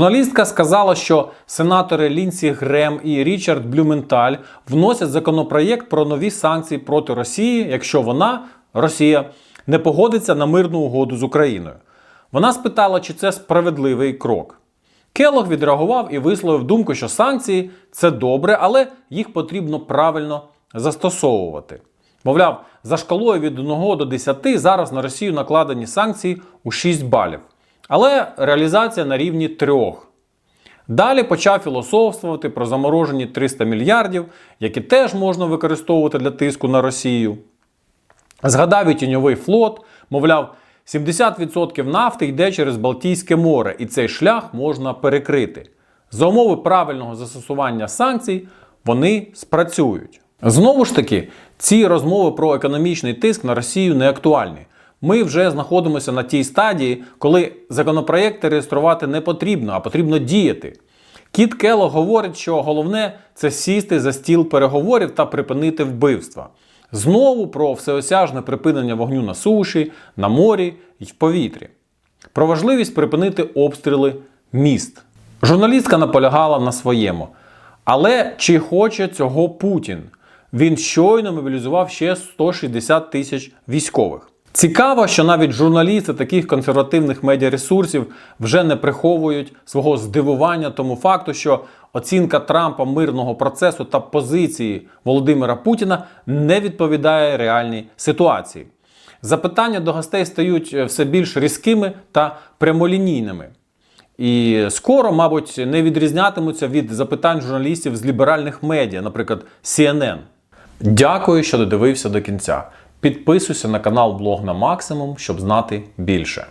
Журналістка сказала, що сенатори Лінсі Грем і Річард Блюменталь вносять законопроєкт про нові санкції проти Росії, якщо вона, Росія, не погодиться на мирну угоду з Україною. Вона спитала, чи це справедливий крок. Келог відреагував і висловив думку, що санкції це добре, але їх потрібно правильно застосовувати. Мовляв, за шкалою від 1 до 10 зараз на Росію накладені санкції у 6 балів. Але реалізація на рівні 3. Далі почав філософствувати про заморожені 300 мільярдів, які теж можна використовувати для тиску на Росію. Згадав і тіньовий флот, мовляв, 70% нафти йде через Балтійське море, і цей шлях можна перекрити. За умови правильного застосування санкцій вони спрацюють. Знову ж таки, ці розмови про економічний тиск на Росію не актуальні. Ми вже знаходимося на тій стадії, коли законопроєкти реєструвати не потрібно, а потрібно діяти. Кіт Кело говорить, що головне це сісти за стіл переговорів та припинити вбивства. Знову про всеосяжне припинення вогню на суші, на морі і в повітрі. Про важливість припинити обстріли міст. Журналістка наполягала на своєму. Але чи хоче цього Путін? Він щойно мобілізував ще 160 тисяч військових. Цікаво, що навіть журналісти таких консервативних медіаресурсів вже не приховують свого здивування тому факту, що оцінка Трампа мирного процесу та позиції Володимира Путіна не відповідає реальній ситуації. Запитання до гостей стають все більш різкими та прямолінійними. І скоро, мабуть, не відрізнятимуться від запитань журналістів з ліберальних медіа, наприклад, CNN. Дякую, що додивився до кінця. Підписуйся на канал Блог на максимум, щоб знати більше.